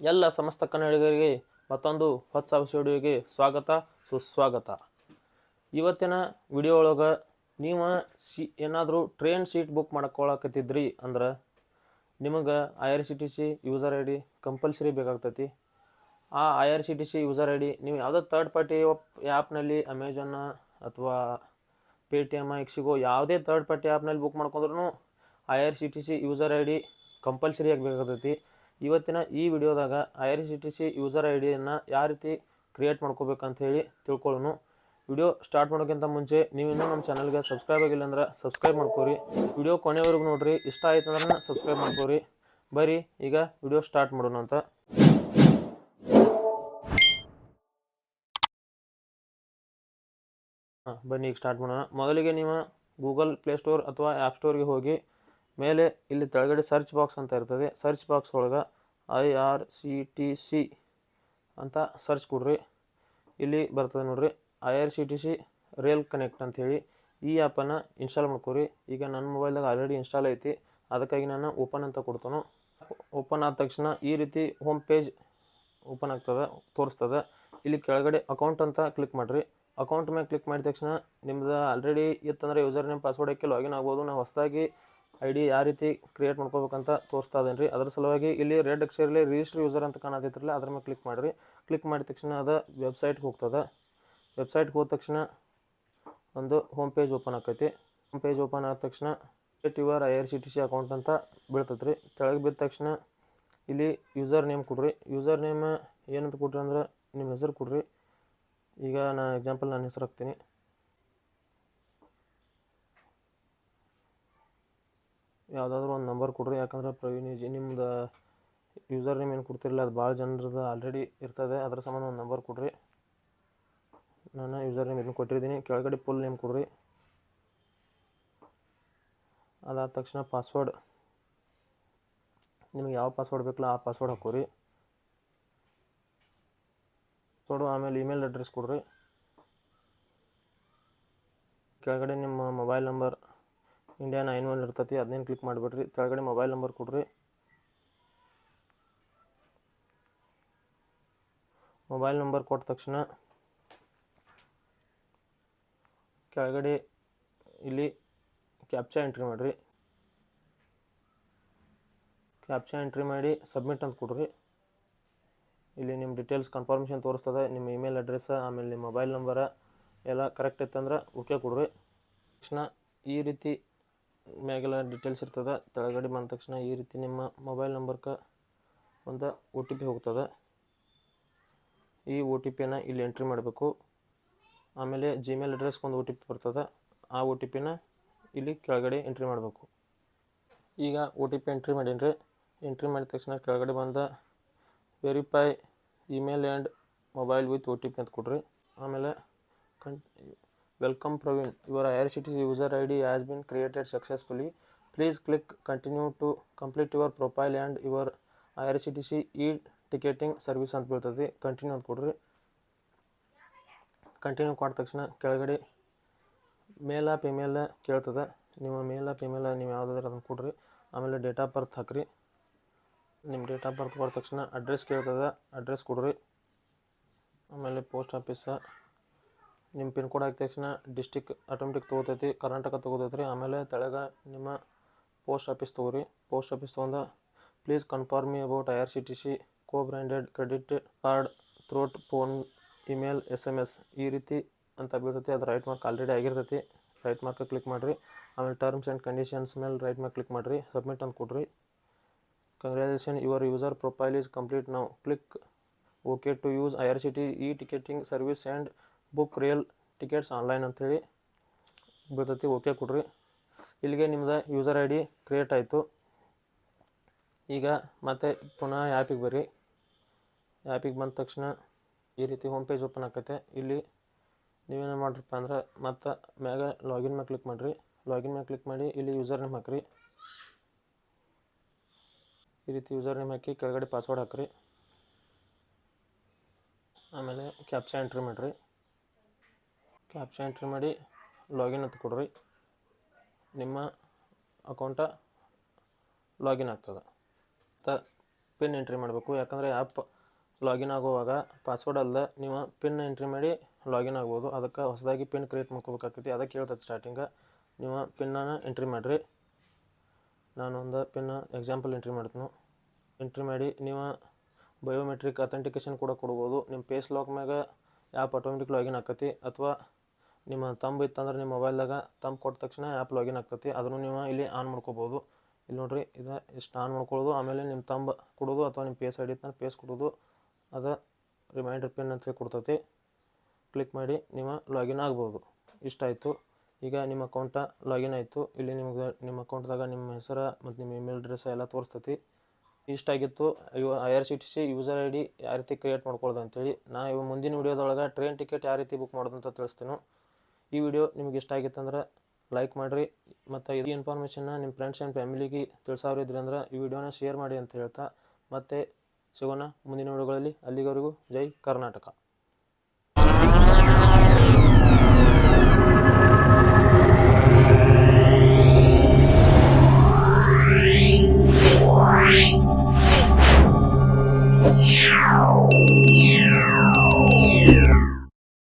ಎಲ್ಲ ಸಮಸ್ತ ಕನ್ನಡಿಗರಿಗೆ ಮತ್ತೊಂದು ಹೊಸ ವಿಡಿಯೋಗೆ ಸ್ವಾಗತ, ಸುಸ್ವಾಗತ. ಇವತ್ತಿನ ವಿಡಿಯೋ ಒಳಗೆ ನೀವು ಸಿ ಏನಾದರೂ ಟ್ರೈನ್ ಸೀಟ್ ಬುಕ್ ಮಾಡ್ಕೊಳಕತ್ತಿದ್ರಿ ಅಂದ್ರೆ ನಿಮಗೆ I R C T C user I D compulsory ಬೇಕಾಗ್ತೈತಿ. ಆ I R C T C user I D ನೀವು ಯಾವುದೋ ತರ್ಡ್ ಪಾರ್ಟಿ ಆ್ಯಪ್ನಲ್ಲಿ ಅಮೆಝಾನ ಅಥವಾ ಪೇ ಟಿ ಎಂ ಎಕ್ಸಿಗೋ ಯಾವುದೇ ತರ್ಡ್ ಪಾರ್ಟಿ ಆ್ಯಪ್ನಲ್ಲಿ book ಮಾಡ್ಕೊಂಡ್ರೂ I R C T C user I D compulsory ಆಗಬೇಕಾಗ್ತೈತಿ ಇವತ್ತಿನ ಈ ವಿಡಿಯೋದಾಗ I R C T C user I ಡಿಯನ್ನು ಯಾವ ರೀತಿ ಕ್ರಿಯೇಟ್ ಮಾಡ್ಕೋಬೇಕಂತ ಹೇಳಿ ತಿಳ್ಕೊಳ್ಳೋಣ. ವಿಡಿಯೋ ಸ್ಟಾರ್ಟ್ ಮಾಡೋಕ್ಕಿಂತ ಮುಂಚೆ ನೀವು ಇನ್ನೂ ನಮ್ಮ ಚಾನಲ್ಗೆ ಸಬ್ಸ್ಕ್ರೈಬ್ ಆಗಿಲ್ಲ ಅಂದ್ರೆ ಸಬ್ಸ್ಕ್ರೈಬ್ ಮಾಡ್ಕೋರಿ. ವಿಡಿಯೋ ಕೊನೆವರೆಗೂ ನೋಡ್ರಿ. ಇಷ್ಟ ಆಯ್ತು ಅಂದ್ರೆ ಸಬ್ಸ್ಕ್ರೈಬ್ ಮಾಡ್ಕೋರಿ. ಬರ್ರಿ, ಈಗ ವಿಡಿಯೋ ಸ್ಟಾರ್ಟ್ ಮಾಡೋಣ ಅಂತ. ಹಾಂ, ಬನ್ನಿ, ಈಗ ಸ್ಟಾರ್ಟ್ ಮಾಡೋಣ. ಮೊದಲಿಗೆ ನೀವು ಗೂಗಲ್ ಪ್ಲೇಸ್ಟೋರ್ ಅಥವಾ ಆ್ಯಪ್ ಸ್ಟೋರ್ಗೆ ಹೋಗಿ ಮೇಲೆ ಇಲ್ಲಿ ತೆಳಗಡೆ ಸರ್ಚ್ ಬಾಕ್ಸ್ ಅಂತ ಇರ್ತದೆ. ಸರ್ಚ್ ಬಾಕ್ಸ್ ಒಳಗೆ I R C T C ಅಂತ ಸರ್ಚ್ ಕೊಡ್ರಿ. ಇಲ್ಲಿ ಬರ್ತದೆ ನೋಡ್ರಿ. I R C T C rail connect ಅಂತ ಹೇಳಿ ಈ ಆ್ಯಪನ್ನು ಇನ್ಸ್ಟಾಲ್ ಮಾಡ್ಕೊರಿ. ಈಗ ನನ್ನ ಮೊಬೈಲ್ದಾಗ ಆಲ್ರೆಡಿ ಇನ್ಸ್ಟಾಲ್ ಐತಿ. ಅದಕ್ಕಾಗಿ ನಾನು ಓಪನ್ ಅಂತ ಕೊಡ್ತಾನು. ಓಪನ್ ಆದ ತಕ್ಷಣ ಈ ರೀತಿ ಹೋಮ್ ಪೇಜ್ ಓಪನ್ ಆಗ್ತದೆ, ತೋರಿಸ್ತದೆ. ಇಲ್ಲಿ ಕೆಳಗಡೆ ಅಕೌಂಟ್ ಅಂತ ಕ್ಲಿಕ್ ಮಾಡಿರಿ. ಅಕೌಂಟ್ ಮೇಲೆ ಕ್ಲಿಕ್ ಮಾಡಿದ ತಕ್ಷಣ ನಿಮ್ದು ಆಲ್ರೆಡಿ ಇತ್ತಂದರೆ ಯೂಸರ್ ನೇಮ್ ಪಾಸ್ವರ್ಡ್ ಹಾಕಿ ಲಾಗಿನ್ ಆಗ್ಬೋದು. ನಾವು ಹೊಸದಾಗಿ ಐ ಡಿ ಯಾವ ರೀತಿ ಕ್ರಿಯೇಟ್ ಮಾಡ್ಕೋಬೇಕಂತ ತೋರಿಸ್ತಾ ಇದ್ದೇನೆ ರೀ ಅದ್ರ ಸಲುವಾಗಿ ಇಲ್ಲಿ ರೆಡ್ ಅಕ್ಷರಲ್ಲಿ ರಿಜಿಸ್ಟರ್ ಯೂಸರ್ ಅಂತ ಕಾಣತಿತ್ರಲ್ಲ ಅದ್ರ ಮೇಲೆ ಕ್ಲಿಕ್ ಮಾಡಿರಿ. ಕ್ಲಿಕ್ ಮಾಡಿದ ತಕ್ಷಣ ಅದು ವೆಬ್ಸೈಟ್ಗೆ ಹೋಗ್ತದೆ. ವೆಬ್ಸೈಟ್ಗೆ ಹೋದ ತಕ್ಷಣ ಒಂದು ಹೋಮ್ ಪೇಜ್ ಓಪನ್ ಆಕೈತಿ. ಹೋಮ್ ಪೇಜ್ ಓಪನ್ ಆದ ತಕ್ಷಣ create your I R C T C account ಅಂತ ಬೀಳ್ತೈತೆ ರೀ ಕೆಳಗೆ ಬಿದ್ದ ತಕ್ಷಣ ಇಲ್ಲಿ ಯೂಸರ್ ನೇಮ್ ಕೊಡ್ರಿ. ಯೂಸರ್ ನೇಮ್ ಏನಂತ ಕೊಡ್ರಿ ಅಂದ್ರೆ ನಿಮ್ಮ ಹೆಸರು ಕೊಡ್ರಿ. ಈಗ ನಾನು ಎಕ್ಸಾಂಪಲ್ ನಾನು ಹೆಸರು ಹಾಕ್ತೀನಿ. ಯಾವುದಾದ್ರೂ ಒಂದು ನಂಬರ್ ಕೊಡ್ರಿ. ಯಾಕಂದ್ರೆ ಪ್ರವೀಣ್ ನಿಮ್ದು ಯೂಸರ್ ನೇಮ್ ಏನು ಕೊಡ್ತಿರಲ್ಲ ಅದು ಭಾಳ ಜನರದ್ದು ಆಲ್ರೆಡಿ ಇರ್ತದೆ. ಅದ್ರ ಸಂಬಂಧ ಒಂದು ನಂಬರ್ ಕೊಡ್ರಿ. ನಾನು ಯೂಸರ್ ನೇಮ್ ಇದನ್ನು ಕೊಟ್ಟಿದ್ದೀನಿ ಕೆಳಗಡೆ ಫುಲ್ ನೇಮ್ ಕೊಡ್ರಿ. ಅದಾದ ತಕ್ಷಣ ಪಾಸ್ವರ್ಡ್ ನಿಮಗೆ ಯಾವ ಪಾಸ್ವರ್ಡ್ ಬೇಕಲ್ಲ ಆ ಪಾಸ್ವರ್ಡ್ ಹಾಕೋರಿ. ಕೊಡು, ಆಮೇಲೆ ಇಮೇಲ್ ಅಡ್ರೆಸ್ ಕೊಡ್ರಿ. ಕೆಳಗಡೆ ನಿಮ್ಮ mobile number India nine one ಇರ್ತತಿ ಅದನ್ನೇನು ಕ್ಲಿಕ್ ಮಾಡಿಬಿಡ್ರಿ. ಕೆಳಗಡೆ ಮೊಬೈಲ್ ನಂಬರ್ ಕೊಡ್ರಿ. ಮೊಬೈಲ್ ನಂಬರ್ ಕೊಟ್ಟ ತಕ್ಷಣ ಕೆಳಗಡೆ ಇಲ್ಲಿ ಕ್ಯಾಪ್ಚಾ ಎಂಟ್ರಿ ಮಾಡಿರಿ. ಕ್ಯಾಪ್ಚಾ ಎಂಟ್ರಿ ಮಾಡಿ ಸಬ್ಮಿಟ್ ಅಂತ ಕೊಡ್ರಿ. ಇಲ್ಲಿ ನಿಮ್ಮ ಡೀಟೇಲ್ಸ್ ಕನ್ಫರ್ಮೇಷನ್ ತೋರಿಸ್ತದೆ, ನಿಮ್ಮ ಇಮೇಲ್ ಅಡ್ರೆಸ್ ಆಮೇಲೆ ನಿಮ್ಮ ಮೊಬೈಲ್ ನಂಬರ ಎಲ್ಲ ಕರೆಕ್ಟ್ ಇತ್ತಂದ್ರೆ ಓಕೆ ಕೊಡ್ರಿ. ತಕ್ಷಣ ಈ ರೀತಿ ಮ್ಯಾಗೆಲ್ಲ ಡೀಟೇಲ್ಸ್ ಇರ್ತದೆ. ಕೆಳಗಡೆ ಬಂದ ತಕ್ಷಣ ಈ ರೀತಿ ನಿಮ್ಮ ಮೊಬೈಲ್ ನಂಬರ್ಗೆ ಒಂದು ಒ ಟಿ ಪಿ ಹೋಗ್ತದೆ. ಈ ಒ ಟಿ ಪಿನ ಇಲ್ಲಿ ಎಂಟ್ರಿ ಮಾಡಬೇಕು. ಆಮೇಲೆ ಜಿಮೇಲ್ ಅಡ್ರೆಸ್ಗೆ ಒಂದು ಒ ಟಿ ಪಿ ಬರ್ತದೆ. ಆ ಒ ಟಿ ಪಿನ ಇಲ್ಲಿ ಕೆಳಗಡೆ ಎಂಟ್ರಿ ಮಾಡಬೇಕು. ಈಗ ಒ ಟಿ ಪಿ ಎಂಟ್ರಿ ಮಾಡೀನಿ ಎಂಟ್ರಿ ಮಾಡಿದ ತಕ್ಷಣ ಕೆಳಗಡೆ ಬಂದ verify email and mobile with O T P ಅಂತ ಕೊಡ್ರಿ. ಆಮೇಲೆ can D has been created successfully please click continue to complete your profile and your I R C T C E ticketing service ಅಂತ ಬೀಳ್ತದೆ continue ಅಂತ ಕೊಡ್ರಿ. Continue ಕೊಟ್ಟ ತಕ್ಷಣ ಕೆಳಗಡೆ ಮೇಲ ಫಿಮೇಲ ಕೇಳ್ತದೆ. ನಿಮ್ಮ ಮೇಲ ಫಿಮೇಲ ನೀವು ಯಾವುದಾದ್ರು ಅದನ್ನು ಕೊಡ್ರಿ. ಆಮೇಲೆ ಡೇಟ್ ಆಫ್ ಬರ್ತ್ ಹಾಕ್ರಿ. ನಿಮ್ಮ ಡೇಟ್ ಆಫ್ ಬರ್ತ್ ಕೊಟ್ಟ ತಕ್ಷಣ ಅಡ್ರೆಸ್ ಕೇಳ್ತದೆ. ಅಡ್ರೆಸ್ ಕೊಡ್ರಿ. ಆಮೇಲೆ ಪೋಸ್ಟ್ ಆಫೀಸ ನಿಮ್ಮ ಪಿನ್ ಕೋಡ್ ಹಾಕಿದ ತಕ್ಷಣ ಡಿಸ್ಟಿಕ್ ಆಟೋಮೆಟಿಕ್ ತೊಗೋತೈತಿ, ಕರ್ನಾಟಕ ತೊಗೋತೈತ್ರಿ. ಆಮೇಲೆ ತೆಳಗೆ ನಿಮ್ಮ ಪೋಸ್ಟ್ ಆಫೀಸ್ ತೊಗೋರಿ. ಪೋಸ್ಟ್ ಆಫೀಸ್ ತೊಗೊಂಡ please confirm me about I R C T C co branded credit card through phone email S M S ಈ ರೀತಿ ಅಂತ ಬೀಳ್ತೈತಿ. ಅದು ರೈಟ್ ಮಾರ್ಕ್ ಆಲ್ರೆಡಿ ಆಗಿರ್ತೈತಿ. ರೈಟ್ ಮಾರ್ಕ್ ಕ್ಲಿಕ್ ಮಾಡಿರಿ. ಆಮೇಲೆ ಟರ್ಮ್ಸ್ ಆ್ಯಂಡ್ ಕಂಡೀಷನ್ಸ್ ಮೇಲೆ ರೈಟ್ ಮಾರ್ಕ್ ಕ್ಲಿಕ್ ಮಾಡಿರಿ. ಸಬ್ಮಿಟ್ ಅಂತ ಕೊಡ್ರಿ. Congratulation your user profile is complete ನಾವು click okay to use I R C T E ticketing service and book real tickets online ಅಂಥೇಳಿ ಬೀಳ್ತೈತಿ okay ಕೊಡ್ರಿ. ಇಲ್ಲಿಗೆ ನಿಮ್ದು ಯೂಸರ್ ಐ ಡಿ ಕ್ರಿಯೇಟ್ ಆಯಿತು. ಈಗ ಮತ್ತೆ ಪುನಃ ಆ್ಯಪಿಗೆ ಬರ್ರಿ. ಆ್ಯಪಿಗೆ ಬಂದ ತಕ್ಷಣ ಈ ರೀತಿ ಹೋಮ್ ಪೇಜ್ ಓಪನ್ ಆಕೈತೆ. ಇಲ್ಲಿ ನೀವೇನು ಮಾಡ್ರಪ್ಪ ಅಂದ್ರೆ ಮತ್ತು ಮ್ಯಾಗ ಲಾಗಿನ್ ಮೇಲೆ ಕ್ಲಿಕ್ ಮಾಡಿರಿ. ಲಾಗಿನ್ ಮೇಲೆ ಕ್ಲಿಕ್ ಮಾಡಿ ಇಲ್ಲಿ ಯೂಸರ್ ನೇಮ್ ಹಾಕ್ರಿ. ಈ ರೀತಿ ಯೂಸರ್ ನೇಮ್ ಹಾಕಿ ಕೆಳಗಡೆ ಪಾಸ್ವರ್ಡ್ ಹಾಕ್ರಿ. ಆಮೇಲೆ ಕ್ಯಾಪ್ಚಾ ಎಂಟ್ರಿ ಮಾಡಿರಿ. ಕ್ಯಾಪ್ಚಾ ಎಂಟ್ರಿ ಮಾಡಿ ಲಾಗಿನ್ ಅಂತ ಕೊಡ್ರಿ. ನಿಮ್ಮ ಅಕೌಂಟ ಲಾಗಿನ್ ಆಗ್ತದೆ. ತ ಪಿನ್ ಎಂಟ್ರಿ ಮಾಡಬೇಕು. ಯಾಕಂದರೆ ಆ್ಯಪ್ ಲಾಗಿನ್ ಆಗುವಾಗ ಪಾಸ್ವರ್ಡ್ ಅಲ್ಲ ನೀವು ಪಿನ್ ಎಂಟ್ರಿ ಮಾಡಿ ಲಾಗಿನ್ ಆಗ್ಬೋದು. ಅದಕ್ಕೆ ಹೊಸದಾಗಿ ಪಿನ್ ಕ್ರಿಯೇಟ್ ಮಾಡ್ಕೋಬೇಕಾಗ್ತೈತಿ. ಅದಕ್ಕೆ ಹೇಳ್ತದೆ ಸ್ಟಾರ್ಟಿಂಗ ನೀವು ಪಿನ್ನನ್ನು ಎಂಟ್ರಿ ಮಾಡಿರಿ. ನಾನೊಂದು ಪಿನ್ ಎಕ್ಸಾಂಪಲ್ ಎಂಟ್ರಿ ಮಾಡ್ತೀನಿ. ಎಂಟ್ರಿ ಮಾಡಿ ನೀವು ಬಯೋಮೆಟ್ರಿಕ್ ಅಥೆಂಟಿಕೇಶನ್ ಕೂಡ ಕೊಡ್ಬೋದು. ನಿಮ್ಮ ಪೇಸ್ ಲಾಕ್ ಮ್ಯಾಗ ಆ್ಯಪ್ ಆಟೋಮೆಟಿಕ್ ಲಾಗಿನ್ ಆಕತಿ ಅಥವಾ ನಿಮ್ಮ ತಂಬ್ ಇತ್ತಂದ್ರೆ ನಿಮ್ಮ ಮೊಬೈಲ್ದಾಗ ತಂಬ್ ಕೊಟ್ಟ ತಕ್ಷಣ ಆ್ಯಪ್ ಲಾಗಿನ್ ಆಗ್ತೈತಿ. ಅದನ್ನು ನೀವು ಇಲ್ಲಿ ಆನ್ ಮಾಡ್ಕೋಬೋದು. ಇಲ್ಲಿ ನೋಡಿರಿ, ಇದು ಇಷ್ಟು ಆನ್ ಮಾಡ್ಕೊಳ್ಳೋದು. ಆಮೇಲೆ ನಿಮ್ಮ ತಂಬ್ ಕೊಡೋದು ಅಥವಾ ನಿಮ್ಮ ಪೇಸ್ ಐ ಡಿ ಇತ್ತಂದ್ರೆ ಪೇಸ್ ಕೊಡೋದು. ಅದು ರಿಮೈಂಡರ್ ಪಿನ್ ಅಂತ ಕೊಡ್ತೈತಿ. ಕ್ಲಿಕ್ ಮಾಡಿ ನೀವು ಲಾಗಿನ್ ಆಗ್ಬೋದು. ಇಷ್ಟಾಯಿತು ಈಗ ನಿಮ್ಮ ಅಕೌಂಟ ಲಾಗಿನ್ ಆಯಿತು. ಇಲ್ಲಿ ನಿಮಗೆ ನಿಮ್ಮ ಅಕೌಂಟ್ದಾಗ ನಿಮ್ಮ ಹೆಸರು ಮತ್ತು ನಿಮ್ಮ ಇಮೇಲ್ ಅಡ್ರೆಸ್ ಎಲ್ಲ ತೋರಿಸ್ತೈತಿ. ಇಷ್ಟಾಗಿತ್ತು ಇವ I R C T C user I D ಯಾವ ರೀತಿ ಕ್ರಿಯೇಟ್ ಮಾಡ್ಕೊಳ್ಳೋದು ಅಂತೇಳಿ. ನಾ ಇವ ಮುಂದಿನ ವಿಡಿಯೋದೊಳಗೆ ಟ್ರೈನ್ ಟಿಕೆಟ್ ಯಾವ ರೀತಿ ಬುಕ್ ಮಾಡೋದು ಅಂತ ತಿಳಿಸ್ತೀನಿ. ಈ ವಿಡಿಯೋ ನಿಮ್ಗೆ ಇಷ್ಟ ಆಗಿತ್ತಂದ್ರೆ ಲೈಕ್ ಮಾಡಿರಿ ಮತ್ತು ಈ ಇನ್ಫಾರ್ಮೇಷನ್ನ ನಿಮ್ಮ ಫ್ರೆಂಡ್ಸ್ ಆ್ಯಂಡ್ ಫ್ಯಾಮಿಲಿಗೆ ತಿಳಿಸೋರು ಇದ್ರಿ ಅಂದ್ರೆ ಈ ವಿಡಿಯೋನ ಶೇರ್ ಮಾಡಿ ಅಂತ ಹೇಳ್ತಾ ಮತ್ತೆ ಸಿಗೋಣ ಮುಂದಿನ ವಿಡಿಯೋಗಳಲ್ಲಿ ಅಲ್ಲಿಗವರೆಗೂ ಜೈ ಕರ್ನಾಟಕ.